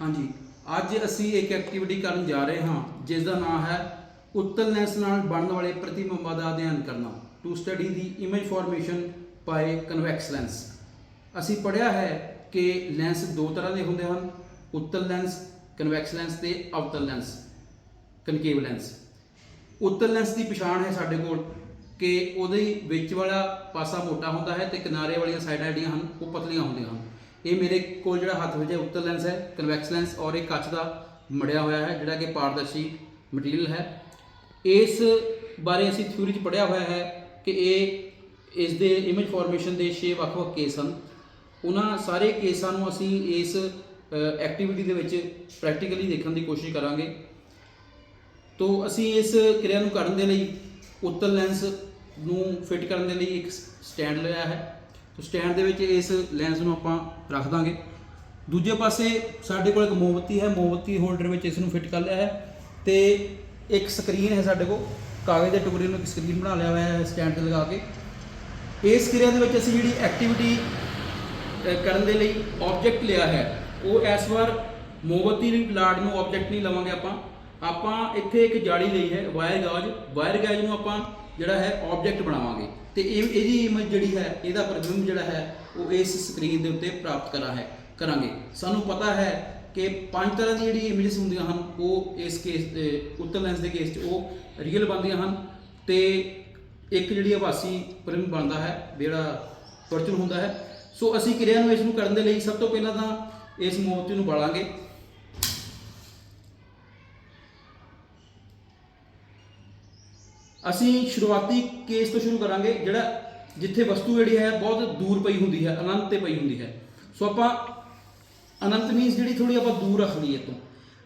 ਹਾਂਜੀ। ਅੱਜ ਅਸੀਂ ਇੱਕ ਐਕਟੀਵਿਟੀ ਕਰਨ ਜਾ ਰਹੇ ਹਾਂ ਜਿਸ ਦਾ ਨਾਮ ਹੈ ਉੱਤਲ ਲੈਂਸ ਨਾਲ ਬਣਨ ਵਾਲੇ ਪ੍ਰਤੀਬਿੰਬਾਂ ਦਾ ਅਧਿਐਨ ਕਰਨਾ। To study the image formation by convex lens ਅਸੀਂ ਪੜ੍ਹਿਆ ਹੈ ਕਿ ਲੈਂਸ ਦੋ ਤਰ੍ਹਾਂ ਦੇ ਹੁੰਦੇ ਹਨ, ਉੱਤਲ ਲੈਂਸ ਕਨਵੈਕਸ ਲੈਂਸ ਤੇ ਅਵਤਲ ਲੈਂਸ ਕਨਕੇਵ ਲੈਂਸ ਉੱਤਲ ਲੈਂਸ ਦੀ ਪਛਾਣ ਹੈ ਸਾਡੇ ਕੋਲ ਕਿ ਉਹਦੇ ਵਿੱਚ ਵਾਲਾ ਪਾਸਾ ਮੋਟਾ ਹੁੰਦਾ ਹੈ ਤੇ ਕਿਨਾਰੇ ਵਾਲੀਆਂ ਸਾਈਡਾਂ ਜਿਹੜੀਆਂ ਹਨ, ਉਹ ਪਤਲੀਆਂ ਹੁੰਦੀਆਂ ਹਨ। ਇਹ ਮੇਰੇ ਕੋਲ ਜਿਹੜਾ ਹੱਥ ਵਿੱਚ ਹੈ ਉੱਤਲ ਲੈਂਸ ਹੈ ਕਨਵੈਕਸ ਲੈਂਸ ਔਰ ਇਹ ਕੱਚ ਦਾ ਮੜਿਆ ਹੋਇਆ ਹੈ, ਜਿਹੜਾ ਕਿ ਪਾਰਦਰਸ਼ੀ ਮਟੀਰੀਅਲ ਹੈ। ਇਸ ਬਾਰੇ ਅਸੀਂ ਥਿਊਰੀ 'ਚ ਪੜ੍ਹਿਆ ਹੋਇਆ ਹੈ ਕਿ ਇਹ, ਇਸ ਦੇ ਇਮੇਜ ਫਾਰਮੇਸ਼ਨ ਦੇ 6 ਵੱਖ-ਵੱਖ ਕੇਸ ਹਨ। ਉਹਨਾਂ ਸਾਰੇ ਕੇਸਾਂ ਨੂੰ ਅਸੀਂ ਇਸ ਐਕਟੀਵਿਟੀ ਦੇ ਵਿੱਚ ਪ੍ਰੈਕਟੀਕਲੀ ਦੇਖਣ ਦੀ ਕੋਸ਼ਿਸ਼ ਕਰਾਂਗੇ। ਤੋ ਅਸੀਂ ਇਸ ਕਿਰਿਆ ਨੂੰ ਕਰਨ ਦੇ ਲਈ ਉੱਤਲ ਲੈਂਸ ਨੂੰ ਫਿੱਟ ਕਰਨ ਦੇ ਲਈ ਇੱਕ ਸਟੈਂਡ ਲਿਆ ਹੈ। ਤੋ ਸਟੈਂਡ ਦੇ ਵਿੱਚ ਇਸ ਲੈਂਸ ਨੂੰ ਆਪਾਂ ਰੱਖ ਦਾਂਗੇ। ਦੂਜੇ ਪਾਸੇ ਸਾਡੇ ਕੋਲ ਇੱਕ ਮੋਮਬੱਤੀ ਹੈ, ਮੋਮਬੱਤੀ ਹੋਲਡਰ ਵਿੱਚ ਇਸ ਨੂੰ ਫਿੱਟ ਕਰ ਲਿਆ ਹੈ ਤੇ ਇੱਕ ਸਕਰੀਨ ਹੈ ਸਾਡੇ ਕੋਲ। ਕਾਗਜ਼ ਦੇ ਟੁਕੜੇ ਨੂੰ ਇੱਕ ਸਕਰੀਨ ਬਣਾ ਲਿਆ ਹੋਇਆ ਹੈ ਸਟੈਂਡ ਤੇ ਲਗਾ ਕੇ। ਇਸ ਕਿਰਿਆ ਦੇ ਵਿੱਚ ਅਸੀਂ ਜਿਹੜੀ ਐਕਟੀਵਿਟੀ ਕਰਨ ਦੇ ਲਈ ਆਬਜੈਕਟ ਲਿਆ ਹੈ, ਉਹ ਇਸ ਵਾਰ ਮੋਮਬੱਤੀ ਦੀ ਪਲਾਟ ਨੂੰ ਆਬਜੈਕਟ ਨਹੀਂ ਲਵਾਂਗੇ ਆਪਾਂ। ਆਪਾਂ ਇੱਥੇ ਇੱਕ ਜਾਲੀ ਲਈ ਹੈ ਵਾਇਰ ਗਾਜ ਵਾਇਰ ਗਾਜ ਨੂੰ ਆਪਾਂ ਜਿਹੜਾ ਹੈ ਆਬਜੈਕਟ ਬਣਾਵਾਂਗੇ। ਤੇ ਇਹ, ਇਹਦੀ ਇਮੇਜ ਜਿਹੜੀ ਹੈ, ਇਹਦਾ ਪ੍ਰਤੀਬਿੰਬ ਜਿਹੜਾ ਹੈ, ਉਹ ਇਸ ਸਕਰੀਨ ਦੇ ਉੱਤੇ ਪ੍ਰਾਪਤ ਕਰਾ ਹੈ, ਕਰਾਂਗੇ। ਸਾਨੂੰ ਪਤਾ ਹੈ ਕਿ ਪੰਜ ਤਰ੍ਹਾਂ ਦੀ ਜਿਹੜੀ ਇਮੇਜਸ ਹੁੰਦੀਆਂ ਹਨ, ਉਹ ਇਸ ਕੇਸ ਉੱਤਰ ਲੈਂਸ ਦੇ ਕੇਸ 'ਚ ਉਹ ਰੀਅਲ ਬਣਦੀਆਂ ਹਨ ਤੇ ਇੱਕ ਜਿਹੜੀ ਆਭਾਸੀ ਪ੍ਰਤੀਬਿੰਬ ਬਣਦਾ ਹੈ ਜਿਹੜਾ ਵਰਚੁਅਲ ਹੁੰਦਾ ਹੈ। ਸੋ ਅਸੀਂ ਕਿਰਿਆ ਨੂੰ ਇਸ ਨੂੰ ਕਰਨ ਦੇ ਲਈ ਸਭ ਤੋਂ ਪਹਿਲਾਂ ਤਾਂ ਇਸ ਮੋਮਬੱਤੀ ਨੂੰ ਬਾਲਾਂਗੇ। ਅਸੀਂ ਸ਼ੁਰੂਆਤੀ ਕੇਸ ਤੋਂ ਸ਼ੁਰੂ ਕਰਾਂਗੇ ਜਿਹੜਾ ਜਿੱਥੇ ਵਸਤੂ ਜਿਹੜੀ ਹੈ ਬਹੁਤ ਦੂਰ ਪਈ ਹੁੰਦੀ ਹੈ, ਅਨੰਤ ਤੇ ਪਈ ਹੁੰਦੀ ਹੈ। ਸੋ ਆਪਾਂ ਅਨੰਤ ਮੀਨਸ ਜਿਹੜੀ ਥੋੜੀ ਆਪਾਂ ਦੂਰ ਰੱਖ ਲਈਏ ਤੋਂ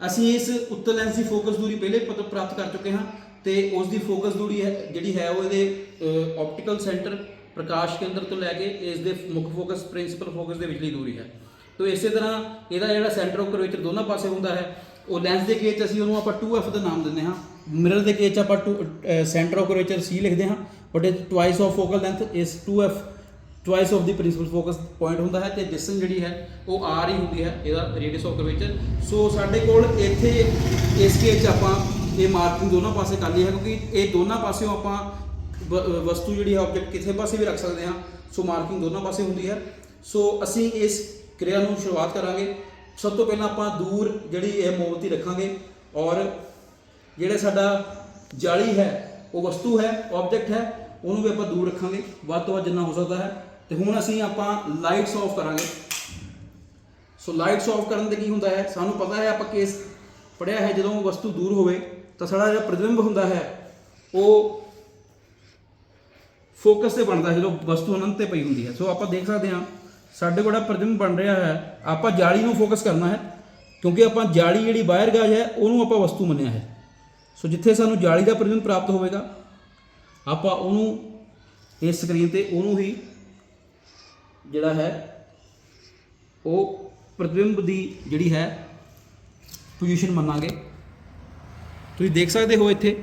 ਅਸੀਂ ਇਸ ਉੱਤਰ ਲੈਂਸ ਦੀ ਫੋਕਸ ਦੂਰੀ ਪਹਿਲੇ ਪਤ- ਪ੍ਰਾਪਤ ਕਰ ਚੁੱਕੇ ਹਾਂ ਤੇ ਉਸ ਦੀ ਫੋਕਸ ਦੂਰੀ ਹੈ, ਜਿਹੜੀ ਹੈ ਉਹ ਇਹਦੇ ਆਪਟੀਕਲ ਸੈਂਟਰ ਪ੍ਰਕਾਸ਼ ਕੇਂਦਰ ਤੋਂ ਲੈ ਕੇ ਇਸ ਦੇ ਮੁੱਖ ਫੋਕਸ ਪ੍ਰਿੰਸੀਪਲ ਫੋਕਸ ਦੇ ਵਿਚਲੀ ਦੂਰੀ ਹੈ। ਤੋ ਇਸੇ ਤਰ੍ਹਾਂ ਇਹਦਾ ਜਿਹੜਾ ਸੈਂਟਰ ਆਫ ਕਰਵੇਚਰ ਦੋਨਾਂ ਪਾਸੇ ਹੁੰਦਾ ਹੈ ਉਹ ਲੈਂਸ ਦੇ ਕੇਸ 'ਚ ਅਸੀਂ ਉਹਨੂੰ ਆਪਾਂ 2f ਦਾ ਨਾਮ ਦਿੰਦੇ ਹਾਂ। ਮਿਰਰ ਦੇ ਕੇਸ 'ਚ ਆਪਾਂ ਸੈਂਟਰ ਆਫ ਕਰਵੇਚਰ c ਲਿਖਦੇ ਹਾਂ ਬਟ ਇਹ twice of focal length is 2f twice of the principal focus point ਹੁੰਦਾ ਹੈ ਤੇ ਡਿਸਟੈਂਸ ਜਿਹੜੀ ਹੈ ਉਹ r ਹੀ ਹੁੰਦੀ ਹੈ, ਇਹਦਾ ਰੇਡੀਅਸ ਆਫ ਕਰਵੇਚਰ ਸੋ ਸਾਡੇ ਕੋਲ ਇੱਥੇ ਇਸ ਕੇਸ 'ਚ ਆਪਾਂ ਇਹ ਮਾਰਕਿੰਗ ਦੋਨਾਂ ਪਾਸੇ ਕਰ ਲਈ ਹੈ ਕਿਉਂਕਿ ਇਹ ਦੋਨਾਂ ਪਾਸਿਓਂ ਆਪਾਂ ਵ- ਵਸਤੂ ਜਿਹੜੀ ਹੈ ਆਬਜੈਕਟ ਕਿਸੇ ਪਾਸੇ ਵੀ ਰੱਖ ਸਕਦੇ ਹਾਂ। ਸੋ ਮਾਰਕਿੰਗ ਦੋਨਾਂ ਪਾਸੇ ਹੁੰਦੀ ਹੈ। ਸੋ ਅਸੀਂ ਇਸ ਕਿਰਿਆ ਨੂੰ ਸ਼ੁਰੂਆਤ ਕਰਾਂਗੇ। ਸਭ ਤੋਂ ਪਹਿਲਾਂ ਆਪਾਂ ਦੂਰ ਜਿਹੜੀ ਇਹ ਮੋਮਬਤੀ ਰੱਖਾਂਗੇ ਔਰ ਜਿਹੜਾ ਸਾਡਾ ਜਾਲੀ ਹੈ, ਉਹ ਵਸਤੂ ਹੈ ਆਬਜੈਕਟ ਹੈ, ਉਹਨੂੰ ਵੀ ਆਪਾਂ ਦੂਰ ਰੱਖਾਂਗੇ। ਵੱਧ ਤੋਂ ਵੱਧ ਜਿੰਨਾ ਹੋ ਸਕਦਾ ਹੈ। ਤੇ ਹੁਣ ਅਸੀਂ ਆਪਾਂ ਲਾਈਟਸ ਆਫ ਕਰਾਂਗੇ। ਸੋ ਲਾਈਟਸ ਆਫ ਕਰਨ ਦੇ ਕੀ ਹੁੰਦਾ ਹੈ? ਸਾਨੂੰ ਪਤਾ ਹੈ ਆਪਾਂ ਕੇਸ ਪੜਿਆ ਹੈ, ਜਦੋਂ ਵਸਤੂ ਦੂਰ ਹੋਵੇ, ਤਾਂ ਸਾਡਾ ਜਿਹੜਾ ਪ੍ਰਤਿਬਿੰਬ ਹੁੰਦਾ ਹੈ, ਉਹ ਫੋਕਸ ਤੇ ਬਣਦਾ ਹੈ, ਜਦੋਂ ਵਸਤੂ ਅਨੰਤ ਤੇ ਪਈ ਹੁੰਦੀ ਹੈ। ਸੋ ਆਪਾਂ ਦੇਖ ਸਕਦੇ ਹਾਂ ਸਾਡੇ ਕੋਲ ਜਿਹੜਾ ਬਣ ਰਿਹਾ ਹੈ। ਆਪਾਂ ਜਾਲੀ ਨੂੰ ਫੋਕਸ ਕਰਨਾ ਹੈ, ਕਿਉਂਕਿ ਆਪਾਂ ਜਾਲੀ ਜਿਹੜੀ ਬਾਹਰ ਗਾਜ ਹੈ, ਉਹਨੂੰ ਆਪਾਂ ਵਸਤੂ ਮੰਨਿਆ ਹੈ। ਸੋ ਜਿੱਥੇ ਸਾਨੂੰ ਜਾਲੀ ਦਾ ਪ੍ਰਤਿਬਿੰਬ ਪ੍ਰਾਪਤ ਹੋਵੇਗਾ, ਆਪਾਂ ਉਹਨੂੰ ਇਸ ਸਕਰੀਨ ਤੇ ਉਹਨੂੰ ਹੀ ਜਿਹੜਾ ਹੈ, ਉਹ ਪ੍ਰਤਿਬਿੰਬ ਦੀ ਜਿਹੜੀ ਹੈ ਪੋਜੀਸ਼ਨ ਮੰਨਾਂਗੇ। ਤੁਸੀਂ ਦੇਖ ਸਕਦੇ ਹੋ ਇੱਥੇ।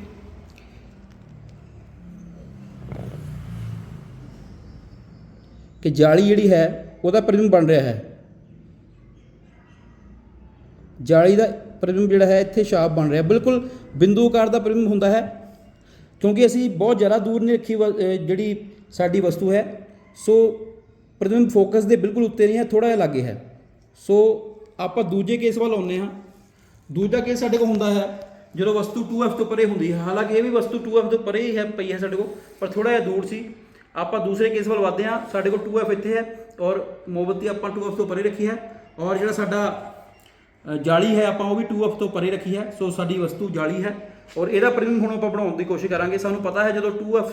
ਕਿ ਜਾਲੀ ਜਿਹੜੀ ਹੈ ਉਹਦਾ ਪ੍ਰਤਿਬਿੰਬ ਬਣ ਰਿਹਾ ਹੈ। ਜਾਲੀ ਦਾ ਪ੍ਰਤਿਬਿੰਬ ਜਿਹੜਾ ਹੈ, ਇੱਥੇ ਛਾਪ ਬਣ ਰਿਹਾ। ਬਿਲਕੁਲ ਬਿੰਦੂ ਆਕਾਰ ਦਾ ਪ੍ਰਤਿਬਿੰਬ ਹੁੰਦਾ ਹੈ, ਕਿਉਂਕਿ ਅਸੀਂ ਬਹੁਤ ਜ਼ਿਆਦਾ ਦੂਰ ਨਹੀਂ ਰੱਖੀ ਵ- ਜਿਹੜੀ ਸਾਡੀ ਵਸਤੂ ਹੈ। ਸੋ ਪ੍ਰਤਿਬਿੰਬ ਫੋਕਸ ਦੇ ਬਿਲਕੁਲ ਉੱਤੇ ਨਹੀਂ ਹੈ ਥੋੜਾ ਜਿਹਾ ਲਾਗੇ ਹੈ। ਸੋ ਆਪਾਂ ਦੂਜੇ ਕੇਸ ਵੱਲ ਆਉਂਦੇ ਹਾਂ। ਦੂਜਾ ਕੇਸ ਸਾਡੇ ਕੋਲ ਹੁੰਦਾ ਹੈ, ਜਦੋਂ ਵਸਤੂ 2f ਤੋਂ ਪਰੇ ਹੁੰਦੀ ਹੈ। ਹਾਲਾਂਕਿ ਇਹ ਵੀ ਵਸਤੂ 2f ਤੋਂ ਪਰੇ ਹੀ ਹੈ, ਪਈ ਹੈ ਸਾਡੇ ਕੋਲ, ਪਰ ਥੋੜਾ ਜਿਹਾ ਦੂਰ ਸੀ। ਆਪਾਂ ਦੂਸਰੇ ਕੇਸ ਵੱਲ ਵਧਦੇ ਹਾਂ। ਸਾਡੇ ਕੋਲ 2f ਇੱਥੇ ਹੈ। ਔਰ ਮੋਮਬੱਤੀ ਆਪਾਂ 2f ਤੋਂ ਪਰੇ ਰੱਖੀ ਹੈ ਔਰ ਜਿਹੜਾ ਸਾਡਾ ਜਾਲੀ ਹੈ ਆਪਾਂ ਉਹ ਵੀ 2f ਤੋਂ ਪਰੇ ਰੱਖੀ ਹੈ, ਸੋ ਸਾਡੀ ਵਸਤੂ ਜਾਲੀ ਹੈ ਔਰ ਇਹਦਾ ਪ੍ਰਤਿਬਿੰਬ ਹੁਣ ਆਪਾਂ ਬਣਾਉਣ ਦੀ ਕੋਸ਼ਿਸ਼ ਕਰਾਂਗੇ। ਸਾਨੂੰ ਪਤਾ ਹੈ ਜਦੋਂ 2f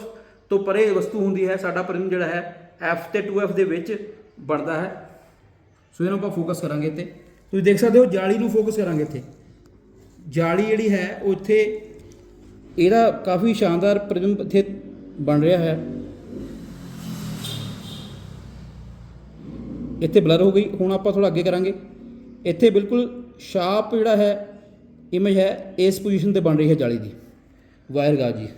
ਤੋਂ ਪਰੇ ਵਸਤੂ ਹੁੰਦੀ ਹੈ, ਸਾਡਾ ਪ੍ਰਤਿਬਿੰਬ ਜਿਹੜਾ ਹੈ f ਤੇ 2f ਦੇ ਵਿੱਚ ਬਣਦਾ ਹੈ। ਸੋ ਇਹਨੂੰ ਆਪਾਂ ਫੋਕਸ ਕਰਾਂਗੇ ਇੱਥੇ। ਤੁਸੀਂ ਦੇਖ ਸਕਦੇ ਹੋ ਜਾਲੀ ਨੂੰ ਫੋਕਸ ਕਰਾਂਗੇ ਇੱਥੇ। ਜਾਲੀ ਜਿਹੜੀ ਹੈ, ਉਹ ਇੱਥੇ ਇਹਦਾ ਕਾਫੀ ਸ਼ਾਨਦਾਰ ਪ੍ਰਤਿਬਿੰਬ ਇੱਥੇ ਬਣ ਰਿਹਾ ਹੈ। ਇੱਥੇ ਬਲਰ ਹੋ ਗਈ, ਹੁਣ ਆਪਾਂ ਥੋੜਾ ਅੱਗੇ ਕਰਾਂਗੇ। ਇੱਥੇ ਬਿਲਕੁਲ ਸ਼ਾਰਪ ਜਿਹੜਾ ਹੈ ਇਮੇਜ ਹੈ, ਇਸ ਪੋਜੀਸ਼ਨ ਤੇ ਬਣ ਰਹੀ ਹੈ ਜਾਲੀ ਦੀ। ਵਾਇਰ ਗਾਜ ਜੀ।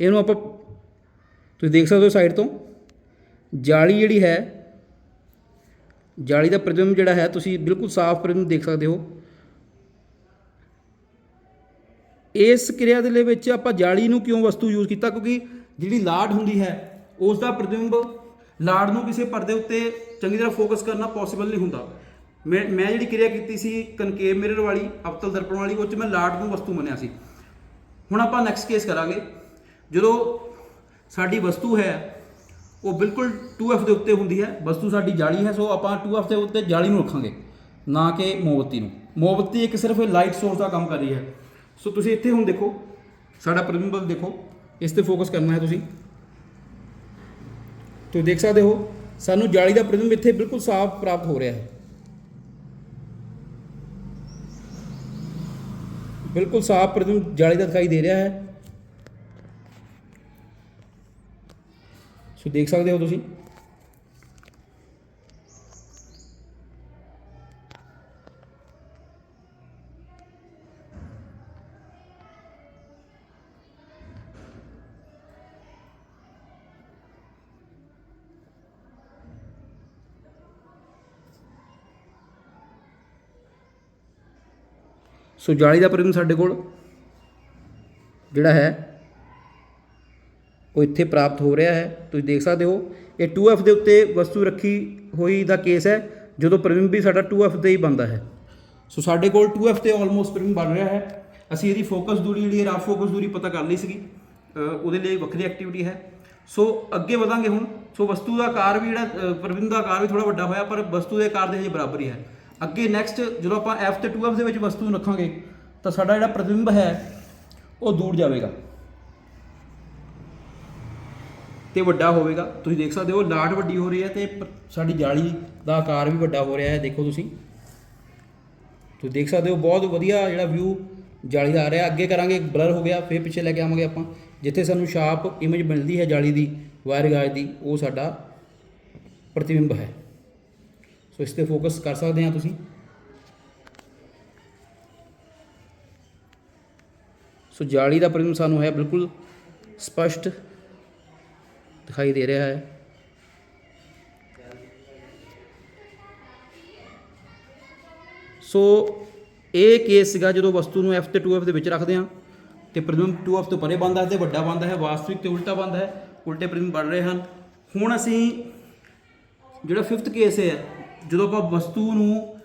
ਇਹਨੂੰ ਆਪਾਂ, ਤੁਸੀਂ ਦੇਖ ਸਕਦੇ ਹੋ ਸਾਈਡ ਤੋਂ। ਜਾਲੀ ਜਿਹੜੀ ਹੈ, ਜਾਲੀ ਦਾ ਪ੍ਰਤਿਬਿੰਬ ਜਿਹੜਾ ਹੈ, ਤੁਸੀਂ ਬਿਲਕੁਲ ਸਾਫ਼ ਪ੍ਰਤਿਬਿੰਬ ਦੇਖ ਸਕਦੇ ਹੋ। ਇਸ ਕਿਰਿਆ ਦੇ ਵਿੱਚ ਆਪਾਂ ਜਾਲੀ ਨੂੰ ਕਿਉਂ ਵਸਤੂ ਯੂਜ਼ ਕੀਤਾ? ਕਿਉਂਕਿ ਜਿਹੜੀ ਲਾਡ ਹੁੰਦੀ ਹੈ ਉਸ ਦਾ ਪ੍ਰਤਿਬਿੰਬ ਲਾਡ ਨੂੰ ਕਿਸੇ ਪਰਦੇ ਉੱਤੇ ਚੰਗੀ ਤਰ੍ਹਾਂ ਫੋਕਸ ਕਰਨਾ ਪੋਸੀਬਲ ਨਹੀਂ ਹੁੰਦਾ। ਮੈਂ ਮੈਂ ਜਿਹੜੀ ਕਿਰਿਆ ਕੀਤੀ ਸੀ ਕਨਕੇਵ ਮਿਰਰ ਵਾਲੀ, ਅਵਤਲ ਦਰਪਣ ਵਾਲੀ, ਉਹ 'ਚ ਮੈਂ ਲਾਡ ਨੂੰ ਵਸਤੂ ਮੰਨਿਆ ਸੀ। ਹੁਣ ਆਪਾਂ ਨੈਕਸਟ ਕੇਸ ਕਰਾਂਗੇ। ਜਦੋਂ ਸਾਡੀ ਵਸਤੂ ਹੈ, ਉਹ ਬਿਲਕੁਲ 2f ਦੇ ਉੱਤੇ ਹੁੰਦੀ ਹੈ, ਵਸਤੂ ਸਾਡੀ ਜਾਲੀ ਹੈ ਸੋ ਆਪਾਂ 2f ਦੇ ਉੱਤੇ ਜਾਲੀ ਨੂੰ ਰੱਖਾਂਗੇ, ਨਾ ਕਿ ਮੋਮਬੱਤੀ ਨੂੰ। ਮੋਮਬੱਤੀ ਇੱਕ ਸਿਰਫ ਲਾਈਟ ਸੋਰਸ ਦਾ ਕੰਮ ਕਰ ਰਹੀ ਹੈ। ਸੋ ਤੁਸੀਂ ਇੱਥੇ ਹੁਣ ਦੇਖੋ, ਸਾਡਾ ਪ੍ਰਤਿਬਿੰਬ ਦੇਖੋ। ਇਸ ਤੇ ਫੋਕਸ ਕਰਨਾ ਹੈ ਤੁਸੀਂ। ਤੁਸੀਂ ਦੇਖ ਸਕਦੇ ਹੋ, ਸਾਨੂੰ ਜਾਲੀ ਦਾ ਪ੍ਰਤਿਬਿੰਬ ਇੱਥੇ ਬਿਲਕੁਲ ਸਾਫ਼ ਪ੍ਰਾਪਤ ਹੋ ਰਿਹਾ ਹੈ। ਬਿਲਕੁਲ ਸਾਫ਼ ਪ੍ਰਤਿਬਿੰਬ ਜਾਲੀ ਦਾ ਦਿਖਾਈ ਦੇ ਰਿਹਾ ਹੈ। ਸੋ ਦੇਖ ਸਕਦੇ ਹੋ ਤੁਸੀਂ। ਸੋ ਜਾਲੀ ਦਾ ਪ੍ਰਤਿਬਿੰਬ ਸਾਡੇ ਕੋਲ ਜਿਹੜਾ ਹੈ ਉਹ ਇੱਥੇ ਪ੍ਰਾਪਤ ਹੋ ਰਿਹਾ ਹੈ। ਤੁਸੀਂ ਦੇਖ ਸਕਦੇ ਹੋ ਇਹ 2f ਦੇ ਉੱਤੇ ਵਸਤੂ ਰੱਖੀ ਹੋਈ ਦਾ ਕੇਸ ਹੈ ਜਦੋਂ ਪ੍ਰਤਿਬਿੰਬ ਵੀ ਸਾਡਾ 2f ਤੇ ਹੀ ਬਣਦਾ ਹੈ। ਸੋ ਸਾਡੇ ਕੋਲ 2f ਤੇ ਆਲਮੋਸਟ ਪ੍ਰਤਿਬਿੰਬ ਬਣ ਰਿਹਾ ਹੈ। ਅਸੀਂ ਇਹਦੀ ਫੋਕਸ ਦੂਰੀ ਜਿਹੜੀ ਹੈ ਰਫ ਫੋਕਸ ਦੂਰੀ ਪਤਾ ਕਰ ਲਈ ਸੀਗੀ। ਉਹਦੇ ਲਈ ਵੱਖਰੀ ਐਕਟੀਵਿਟੀ ਹੈ। ਸੋ ਅੱਗੇ ਵਧਾਂਗੇ ਹੁਣ। ਸੋ ਵਸਤੂ ਦਾ ਆਕਾਰ ਵੀ ਜਿਹੜਾ ਅ, ਦਾ ਆਕਾਰ ਵੀ ਥੋੜਾ ਵੱਡਾ ਹੋਇਆ ਪਰ ਵਸਤੂ ਦੇ ਆਕਾਰ ਦੇ ਹਜੇ ਬਰਾਬਰ ਹੀ ਹੈ। ਅੱਗੇ ਨੈਕਸਟ ਜਦੋਂ ਆਪਾਂ f ਤੇ 2f ਦੇ ਵਿੱਚ ਵਸਤੂ ਨੂੰ ਰੱਖਾਂਗੇ, ਤਾਂ ਸਾਡਾ ਜਿਹੜਾ ਪ੍ਰਤੀਬਿੰਬ ਹੈ, ਉਹ ਦੂਰ ਜਾਵੇਗਾ। ਤੇ ਵੱਡਾ ਹੋਵੇਗਾ। ਤੁਸੀਂ ਦੇਖ ਸਕਦੇ ਹੋ, ਲਾਟ ਵੱਡੀ ਹੋ ਰਹੀ ਹੈ ਤੇ ਸਾਡੀ ਜਾਲੀ ਦਾ ਆਕਾਰ ਵੀ ਵੱਡਾ ਹੋ ਰਿਹਾ ਹੈ, ਦੇਖੋ ਤੁਸੀਂ। ਤੁਸੀਂ ਦੇਖ ਸਕਦੇ ਹੋ, ਬਹੁਤ ਵਧੀਆ ਜਿਹੜਾ ਵਿਊ ਜਾਲੀ ਦਾ ਆ ਰਿਹਾ। ਅੱਗੇ ਕਰਾਂਗੇ ਬਲਰ ਹੋ ਗਿਆ, ਫਿਰ ਪਿੱਛੇ ਲੈ ਕੇ ਆਵਾਂਗੇ ਆਪਾਂ। ਜਿੱਥੇ ਸਾਨੂੰ ਸ਼ਾਰਪ ਇਮੇਜ ਮਿਲਦੀ ਹੈ ਜਾਲੀ ਦੀ ਵਾਇਰ ਗਾਜ ਦੀ, ਉਹ ਸਾਡਾ ਪ੍ਰਤੀਬਿੰਬ ਹੈ। ਸੋ ਇਸ ਤੇ ਫੋਕਸ ਕਰ ਸਕਦੇ ਹਾਂ ਤੁਸੀਂ। ਸੋ ਜਾਲੀ ਦਾ ਪ੍ਰਤਿਬਿੰਬ ਸਾਨੂੰ ਹੈ ਬਿਲਕੁਲ ਸਪਸ਼ਟ ਦਿਖਾਈ ਦੇ ਰਿਹਾ ਹੈ। ਸੋ ਇਹ ਕੇਸ ਸੀਗਾ ਜਦੋਂ ਵਸਤੂ ਨੂੰ f ਤੇ 2f ਦੇ ਵਿੱਚ ਰੱਖਦੇ ਹਾਂ ਤੇ ਪ੍ਰਤਿਬਿੰਬ 2f ਤੋਂ ਪਰੇ ਬਣਦਾ ਹੈ ਤੇ ਵੱਡਾ ਬਣਦਾ ਹੈ, ਵਾਸਤਵਿਕ ਤੇ ਉਲਟਾ ਬਣਦਾ ਹੈ, ਉਲਟੇ ਪ੍ਰਤਿਬਿੰਬ ਬਣ ਰਹੇ ਹਨ। ਹੁਣ ਅਸੀਂ ਜਿਹੜਾ 5th ਕੇਸ ਹੈ ਜਦੋਂ ਆਪਾਂ ਵਸਤੂ ਨੂੰ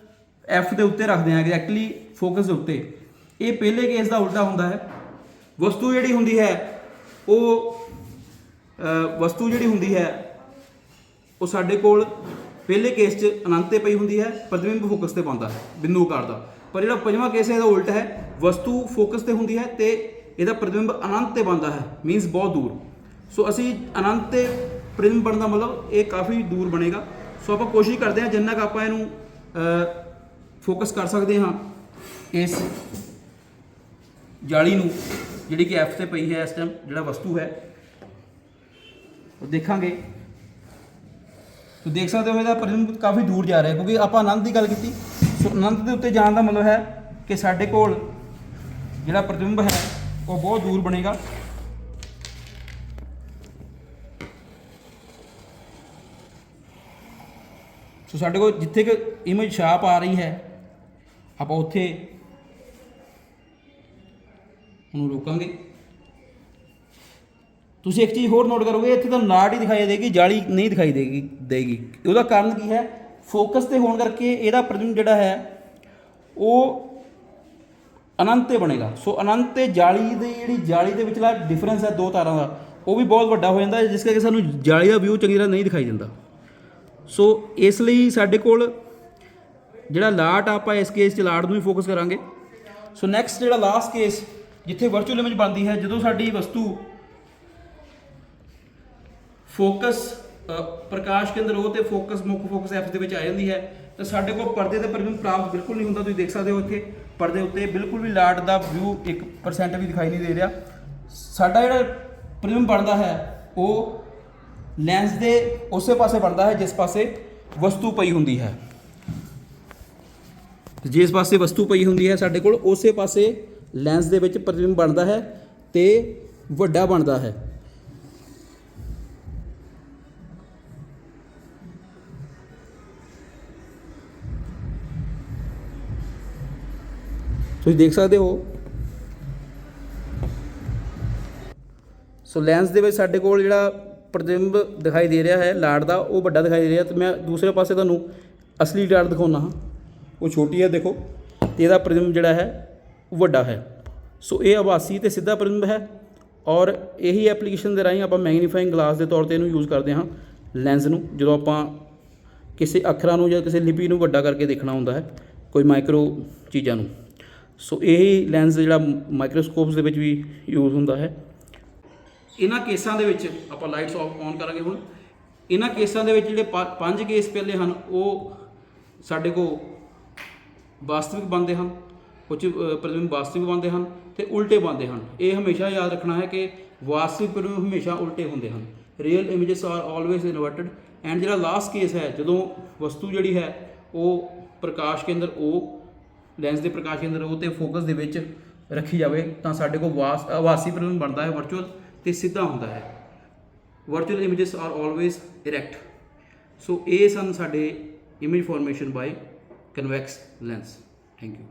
ਐਫ ਦੇ ਉੱਤੇ ਰੱਖਦੇ ਹਾਂ ਐਗਜ਼ੈਕਟਲੀ ਫੋਕਸ ਦੇ ਉੱਤੇ, ਇਹ ਪਹਿਲੇ ਕੇਸ ਦਾ ਉਲਟਾ ਹੁੰਦਾ ਹੈ। ਵਸਤੂ ਜਿਹੜੀ ਹੁੰਦੀ ਹੈ, ਉਹ ਵਸਤੂ ਜਿਹੜੀ ਹੁੰਦੀ ਹੈ, ਉਹ ਸਾਡੇ ਕੋਲ ਪਹਿਲੇ ਕੇਸ 'ਚ ਅਨੰਤ ਤੇ ਪਈ ਹੁੰਦੀ ਹੈ, ਪ੍ਰਤੀਬਿੰਬ ਫੋਕਸ ਤੇ ਪਾਉਂਦਾ ਹੈ, ਬਿੰਦੂ ਆਕਾਰ ਦਾ। ਪਰ ਜਿਹੜਾ ਪੰਜਵਾਂ ਕੇਸ ਹੈ, ਇਹਦਾ ਉਲਟ ਹੈ, ਵਸਤੂ ਫੋਕਸ ਤੇ ਹੁੰਦੀ ਹੈ ਤੇ ਇਹਦਾ ਪ੍ਰਤੀਬਿੰਬ ਅਨੰਤ ਤੇ ਬਣਦਾ ਹੈ ਮੀਨਸ ਬਹੁਤ ਦੂਰ। ਸੋ ਅਸੀਂ ਅਨੰਤ ਤੇ ਪ੍ਰਤਿਬਿੰਬ ਬਣਨ ਦਾ ਮਤਲਬ ਇਹ ਕਾਫੀ ਦੂਰ ਬਣੇਗਾ। ਸੋ ਆਪਾਂ ਕੋਸ਼ਿਸ਼ ਕਰਦੇ ਹਾਂ ਜਿੰਨਾ ਕੁ ਆਪਾਂ ਇਹਨੂੰ ਫੋਕਸ ਕਰ ਸਕਦੇ ਹਾਂ ਇਸ ਜਾਲੀ ਨੂੰ, ਜਿਹੜੀ ਕਿ F ਤੇ ਪਈ ਹੈ ਇਸ ਟਾਈਮ ਜਿਹੜਾ ਵਸਤੂ ਹੈ। ਉਹ ਦੇਖਾਂਗੇ। ਤੁਸੀਂ ਦੇਖ ਸਕਦੇ ਹੋ ਇਹਦਾ ਪ੍ਰਤਿਬਿੰਬ ਕਾਫੀ ਦੂਰ ਜਾ ਰਿਹਾ, ਕਿਉਂਕਿ ਆਪਾਂ ਅਨੰਤ ਦੀ ਗੱਲ ਕੀਤੀ। ਸੋ ਅਨੰਤ ਦੇ ਉੱਤੇ ਜਾਣ ਦਾ ਮਤਲਬ ਹੈ ਕਿ ਸਾਡੇ ਕੋਲ ਜਿਹੜਾ ਪ੍ਰਤਿਬਿੰਬ ਹੈ, ਉਹ ਬਹੁਤ ਦੂਰ ਬਣੇਗਾ। ਸੋ ਸਾਡੇ ਕੋਲ ਜਿੱਥੇ ਕਿ ਇਮੇਜ ਸ਼ਾਪ ਆ ਰਹੀ ਹੈ, ਆਪਾਂ ਉੱਥੇ ਉਹਨੂੰ ਰੋਕਾਂਗੇ। ਤੁਸੀਂ ਇੱਕ ਚੀਜ਼ ਹੋਰ ਨੋਟ ਕਰੋਗੇ, ਇੱਥੇ ਤੁਹਾਨੂੰ ਲਾਟ ਹੀ ਦਿਖਾਈ ਦੇਗੀ, ਜਾਲੀ ਨਹੀਂ ਦਿਖਾਈ ਦੇਗੀ ਦੇਗੀ। ਉਹਦਾ ਕਾਰਨ ਕੀ ਹੈ? ਫੋਕਸ ਤੇ ਹੋਣ ਕਰਕੇ ਇਹਦਾ ਪ੍ਰਤਿਬਿੰਬ ਜਿਹੜਾ ਹੈ, ਉਹ ਅਨੰਤ ਤੇ ਬਣੇਗਾ। ਸੋ ਅਨੰਤ ਤੇ ਜਾਲੀ ਦੀ ਜਿਹੜੀ ਜਾਲੀ ਦੇ ਵਿਚਲਾ ਡਿਫਰੈਂਸ ਹੈ ਦੋ ਤਾਰਾਂ ਦਾ, ਉਹ ਵੀ ਬਹੁਤ ਵੱਡਾ ਹੋ ਜਾਂਦਾ ਜਿਸ ਕਰਕੇ ਸਾਨੂੰ ਜਾਲੀ ਦਾ ਵਿਊ ਚੰਗੀ ਤਰ੍ਹਾਂ ਨਹੀਂ ਦਿਖਾਈ ਦਿੰਦਾ। ਸੋ ਇਸ ਲਈ ਸਾਡੇ ਕੋਲ ਜਿਹੜਾ ਲਾਟ ਆਪਾਂ ਇਸ ਕੇਸ 'ਚ ਲਾਟ ਨੂੰ ਹੀ ਫੋਕਸ ਕਰਾਂਗੇ। ਸੋ ਨੈਕਸਟ ਜਿਹੜਾ ਲਾਸਟ ਕੇਸ ਜਿੱਥੇ ਵਰਚੁਅਲ ਇਮੇਜ ਬਣਦੀ ਹੈ, ਜਦੋਂ ਸਾਡੀ ਵਸਤੂ ਫੋਕਸ ਪ੍ਰਕਾਸ਼ ਕੇਂਦਰ ਉਹ ਤੇ ਫੋਕਸ ਮੁੱਖ ਫੋਕਸ ਐਪਸ ਦੇ ਵਿੱਚ ਆ ਜਾਂਦੀ ਹੈ, ਤਾਂ ਸਾਡੇ ਕੋਲ ਪਰਦੇ ਤੇ ਪ੍ਰਤਿਬਿੰਬ ਪ੍ਰਾਪਤ ਬਿਲਕੁਲ ਨਹੀਂ ਹੁੰਦਾ, ਤੁਸੀਂ ਦੇਖ ਸਕਦੇ ਹੋ ਇੱਥੇ, ਪਰਦੇ ਉੱਤੇ ਬਿਲਕੁਲ ਵੀ ਲਾਟ ਦਾ ਵਿਊ 1% ਵੀ ਦਿਖਾਈ ਨਹੀਂ ਦੇ ਰਿਹਾ। ਸਾਡਾ ਜਿਹੜਾ ਪ੍ਰਤਿਬਿੰਬ ਬਣਦਾ ਹੈ, ਉਹ ਲੈਂਸ ਦੇ ਉਸੇ ਪਾਸੇ ਬਣਦਾ ਹੈ ਜਿਸ ਪਾਸੇ ਵਸਤੂ ਪਈ ਹੁੰਦੀ ਹੈ। ਜਿਸ ਪਾਸੇ ਵਸਤੂ ਪਈ ਹੁੰਦੀ ਹੈ ਸਾਡੇ ਕੋਲ, ਉਸੇ ਪਾਸੇ ਲੈਂਸ ਦੇ ਵਿੱਚ ਪ੍ਰਤੀਬਿੰਬ ਬਣਦਾ ਹੈ ਤੇ ਵੱਡਾ ਬਣਦਾ ਹੈ। ਤੁਸੀਂ ਦੇਖ ਸਕਦੇ ਹੋ। ਸੋ ਲੈਂਸ ਦੇ ਵਿੱਚ ਸਾਡੇ ਕੋਲ ਜਿਹੜਾ ਪ੍ਰਤਿਬਿੰਬ ਦਿਖਾਈ ਦੇ ਰਿਹਾ ਹੈ, ਲਾਟ ਦਾ ਉਹ ਵੱਡਾ ਦਿਖਾਈ ਦੇ ਰਿਹਾ ਤੇ ਮੈਂ ਦੂਸਰੇ ਪਾਸੇ ਤੁਹਾਨੂੰ ਅਸਲੀ ਲਾਟ ਦਿਖਾਉਣਾ ਹਾਂ। ਉਹ ਛੋਟੀ ਹੈ, ਦੇਖੋ, ਤੇ ਇਹਦਾ ਪ੍ਰਤਿਬਿੰਬ ਜਿਹੜਾ ਹੈ ਵੱਡਾ ਹੈ। ਸੋ ਇਹ ਆਭਾਸੀ ਤੇ ਸਿੱਧਾ ਪ੍ਰਤਿਬਿੰਬ ਹੈ ਔਰ ਇਹੀ ਐਪਲੀਕੇਸ਼ਨ ਦੇ ਰਾਹੀਂ ਆਪਾਂ ਮੈਗਨੀਫਾਈਂਗ ਗਲਾਸ ਦੇ ਤੌਰ ਤੇ ਇਹਨੂੰ ਯੂਜ਼ ਕਰਦੇ ਹਾਂ ਲੈਂਸ ਨੂੰ, ਜਦੋਂ ਆਪਾਂ ਕਿਸੇ ਅੱਖਰਾਂ ਨੂੰ ਜਾਂ ਕਿਸੇ ਲਿਪੀ ਨੂੰ ਵੱਡਾ ਕਰਕੇ ਦੇਖਣਾ ਹੁੰਦਾ ਹੈ, ਕੋਈ ਮਾਈਕਰੋ ਚੀਜ਼ਾਂ ਨੂੰ। ਸੋ ਇਹ ਲੈਂਸ ਜਿਹੜਾ ਮਾਈਕਰੋਸਕੋਪਸ ਦੇ ਵਿੱਚ ਵੀ ਯੂਜ਼ ਹੁੰਦਾ ਹੈ। ਇਹਨਾਂ ਕੇਸਾਂ ਦੇ ਵਿੱਚ ਆਪਾਂ ਲਾਈਟਸ ਆਫ ਔਨ ਕਰਾਂਗੇ ਹੁਣ। ਇਹਨਾਂ ਕੇਸਾਂ ਦੇ ਵਿੱਚ ਜਿਹੜੇ ਪ- ਪੰਜ ਕੇਸ ਪਹਿਲੇ ਹਨ ਉਹ ਸਾਡੇ ਕੋਲ ਵਾਸਤਵਿਕ ਬਣਦੇ ਹਨ ਕੁਝ ਅ, ਵਾਸਤਵਿਕ ਬਣਦੇ ਹਨ ਤੇ ਉਲਟੇ ਬਣਦੇ ਹਨ। ਇਹ ਹਮੇਸ਼ਾ ਯਾਦ ਰੱਖਣਾ ਹੈ ਕਿ ਵਾਸਤਵਿਕ ਪ੍ਰਤਿਬਿੰਬ ਹਮੇਸ਼ਾ ਉਲਟੇ ਹੁੰਦੇ ਹਨ। Real images are always inverted and ਜਿਹੜਾ ਲਾਸਟ ਕੇਸ ਹੈ ਜਦੋਂ ਵਸਤੂ ਜਿਹੜੀ ਹੈ ਉਹ ਪ੍ਰਕਾਸ਼ ਕੇਂਦਰ ਉਹ ਲੈਂਸ ਦੇ ਪ੍ਰਕਾਸ਼ ਕੇਂਦਰ ਉਹ ਤੇ ਫੋਕਸ ਦੇ ਵਿੱਚ ਰੱਖੀ ਜਾਵੇ ਤਾਂ ਸਾਡੇ ਕੋਲ ਵਾਸ ਆਵਾਸੀ ਪ੍ਰਤਿਬਿੰਬ ਬਣਦਾ ਹੈ ਵਰਚੁਅਲ ਤੇ ਸਿੱਧਾ ਹੁੰਦਾ ਹੈ। Virtual images are always erect so ਇਹ ਸਨ ਸਾਡੇ image formation by convex lens thank you